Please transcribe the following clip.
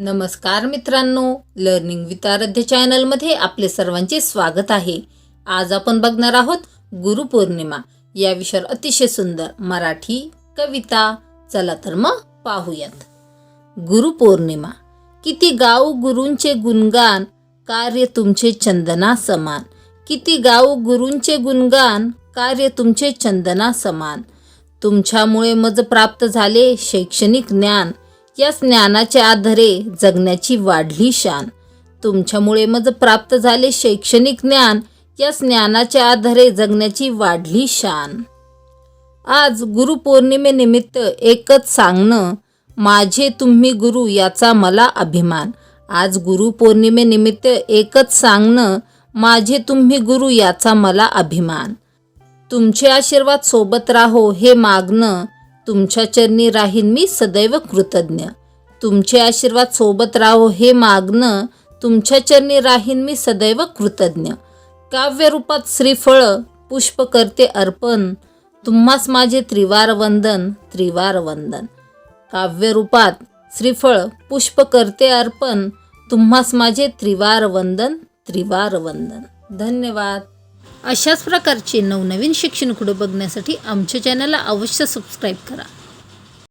नमस्कार मित्रांनो learning with आराध्य चॅनलमध्ये आपले सर्वांचे स्वागत आहे. आज आपण बघणार आहोत गुरुपौर्णिमा या विषयावर अतिशय सुंदर मराठी कविता. चला तर मग पाहूयात. गुरुपौर्णिमा किती गाऊ गुरूंचे गुणगान कार्य तुमचे चंदना समान. किती गाऊ गुरूंचे गुणगान कार्य तुमचे चंदना समान. तुमच्यामुळे मज प्राप्त झाले शैक्षणिक ज्ञान. या ज्ञानाच्या आधारे जगण्याची वाढली शान. तुमच्यामुळे मज प्राप्त झाले शैक्षणिक ज्ञान. या ज्ञानाच्या आधारे जगण्याची वाढली शान. आज गुरुपौर्णिमेनिमित्त एकच सांगणं माझे तुम्ही गुरु याचा मला अभिमान. आज गुरुपौर्णिमेनिमित्त एकच सांगणं माझे तुम्ही गुरु याचा मला अभिमान. तुमचे आशीर्वाद सोबत राहो हे मागणं तुमच्या चरणी राहीन मी सदैव कृतज्ञ. तुमचे आशीर्वाद सोबत राहो हे मागणं तुमच्या चरणी राहीन मी सदैव कृतज्ञ. काव्यरूपात श्रीफळ पुष्प करते अर्पण तुम्हास माझे त्रिवार वंदन त्रिवार वंदन. काव्यरूपात श्रीफळ पुष्प करते अर्पण तुम्हास माझे त्रिवार वंदन त्रिवार वंदन. धन्यवाद. अशाच प्रकारचे नवनवीन शिक्षण कुठं बघण्यासाठी आमच्या चॅनलला अवश्य सबस्क्राईब करा.